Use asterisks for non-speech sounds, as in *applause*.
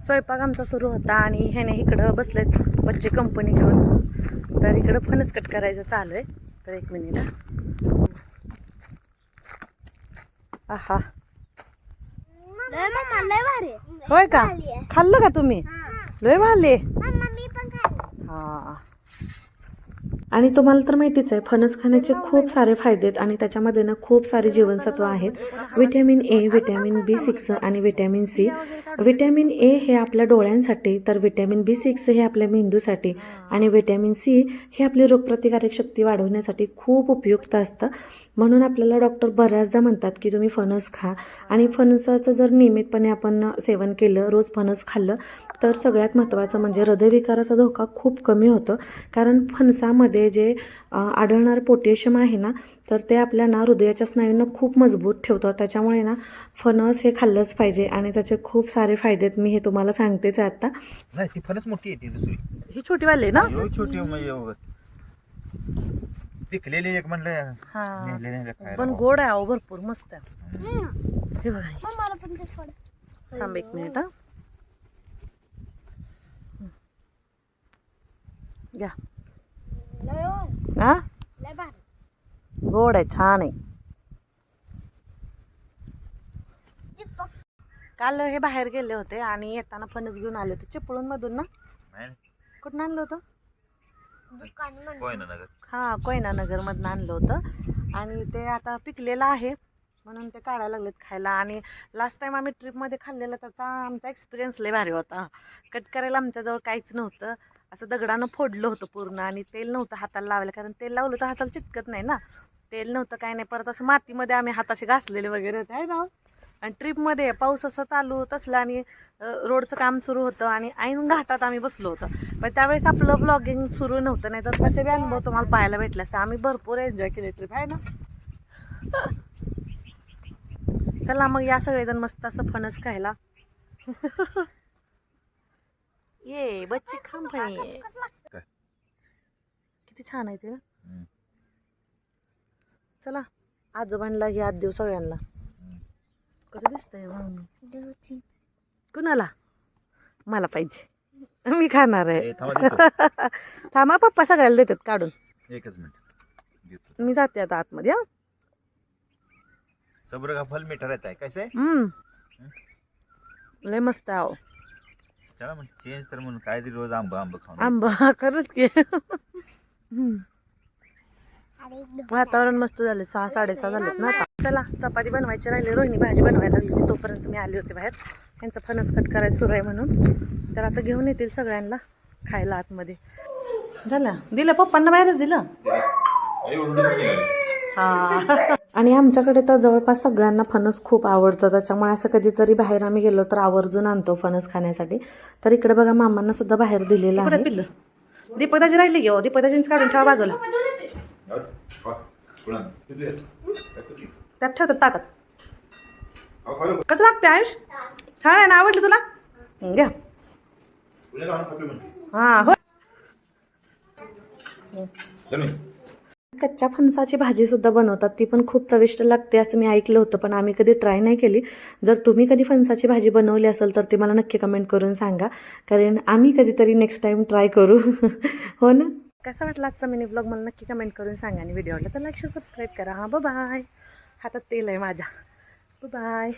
स्वयंपाक आमचा सुरू होता आणि ह्याने इकडं बसलेत बच्चे कंपनी घेऊन. तर इकडं फणस कट करायचं चालू आहे. तर एक मिनिट हा. आहा. होय का? खाल्लं का तुम्ही? लय भाले मम्मा मी पण खाल्लं हा आणि तुम्हाला तर माहितीच आहे फणस खाण्याचे खूप सारे फायदे आहेत आणि त्याच्यामध्ये ना खूप सारे जीवनसत्व आहेत. Vitamin A vitamin B six आणि विटॅमिन सी विटॅमिन ए हे आपल्या डोळ्यांसाठी तर विटॅमिन बी सिक्स हे आपल्या मेंदूसाठी आणि विटॅमिन सी हे आपली रोगप्रतिकारक शक्ती वाढवण्यासाठी खूप उपयुक्त असतं. म्हणून आपल्याला डॉक्टर बऱ्याचदा म्हणतात की तुम्ही फणस खा. आणि फणसाचं जर नियमितपणे आपण सेवन केलं रोज फणस खाल्लं तर सगळ्यात महत्त्वाचं म्हणजे हृदयविकाराचा धोका खूप कमी होतो. कारण फणसामध्ये जे आढळणारं पोटॅशियम आहे ना तर ते आपल्या ना हृदयाच्या स्नायूंना खूप मजबूत ठेवतं त्याच्यामुळे ना फणस हे खाल्लंच पाहिजे आणि त्याचे खूप सारे फायदे आहेत. मी हे तुम्हाला सांगतेच आहे आता. नाही ती फणस मोठी आहे ती दुसरी. ही छोटीवाली ना? छोटी. पिकलेली एक म्हणलं हा. नेले नेले खायला पण. गोड आहे अहो भरपूर मस्त आहे. हे बघा. मम्माला पण ते थोडं थांब एक मिनिट हा. घ्या. लय भारी हा? लय भारी. गोड आहे छान आहे. काल हे बाहेर गेले होते आणि येताना फणस घेऊन आले होते. चिपळूण मधून ना? नाही. कुठून आणलं होतं? दुकान होय ना नगर हां कोयना नगरमधनं आणलं होतं. आणि ते आता पिकलेलं आहे. म्हणून ते काढायला लागलेत खायला. आणि लास्ट टाईम आम्ही ट्रिपमध्ये खाल्लेलं त्याचा आमचा एक्सपिरियन्स लय भारी होता. कट करायला आमच्याजवळ काहीच नव्हतं. असं दगडानं फोडलं होतं पूर्ण. आणि तेल नव्हतं हाताला लावायला कारण तेल लावलं तर हाताला चिटकत नाही ना. तेल नव्हतं काय नाही. परत असं मातीमध्ये आम्ही हाताशी घासलेले वगैरे होते. आहे ना आणि ट्रिपमध्ये पाऊस असं चालू होत असला आणि रोडचं काम सुरू होतं आणि ऐन घाटात आम्ही बसलो होतो पण त्यावेळेस आपलं ब्लॉगिंग सुरू नव्हतं नाही तर तसे बी अनुभव तुम्हाला पाहायला भेटले असते आम्ही भरपूर एन्जॉय केले ट्रिप आहे ना चला मग या सगळेजण मस्त असं फणस खायला ये बच्चे खांबणे काय? किती छान आहे ते ना. चला आजोबांना ही आज देऊ सगळ्यांना. कसं दिसतंय म्हणून कुणाला? मला पाहिजे. मी खाणार आहे. *laughs* थांबा पप्पा सगळ्याला देतात काढून. एकच मिनिट. मी जाते आता आतमध्ये हा. सब्र का फल मीठा रहता है कैसे. लय मस्त आहे अहो. चला मग चेंज तर म्हणून काय रोज आंब आंब खाऊन आंबा खरंच की. *laughs* वातावरण मस्त झालं. सहा साडेसहा झालेत ना आता. चला चपाती बनवायची राहिली. रोहिणी भाजी बनवायला लागली होती. तोपर्यंत मी आले होते बाहेर. त्यांचं फणस कट करायचं सुरू आहे म्हणून. तर आता घेऊन येतील सगळ्यांना खायला आतमध्ये. झालं? दिलं? पप्पांना बाहेरच दिलं? हा. आणि आमच्याकडे तर जवळपास सगळ्यांना फणस खूप आवडतं. त्याच्यामुळे असं कधीतरी बाहेर आम्ही गेलो तर आवर्जून आणतो फणस खाण्यासाठी. तर इकडे बघा मामांना सुद्धा बाहेर दिलेलं आहे. दीपदाजी राहिली घेऊ दीपदाजींच काढून ठेवा बाजूला. त्यात ठेवतात ताटात कसं लागते आयुष छान आहे ना आवडलं तुला घ्या हा हो कच्च्या फणसाची भाजी सुद्धा बनवतात ती पण खूप चविष्ट लागते असं मी ऐकलं होतं पण आम्ही कधी ट्राय नाही केली जर तुम्ही कधी फणसाची भाजी बनवली असेल तर ती मला नक्की कमेंट करून सांगा कारण आम्ही कधीतरी नेक्स्ट टाइम ट्राय करू हो ना कसा वाटला आजचा मिनी ब्लॉग मला नक्की कमेंट करून सांगा आणि व्हिडिओ आवडला तर लाईक सबस्क्राईब करा. हां बाय हातात तेल आहे माझ्या. बाय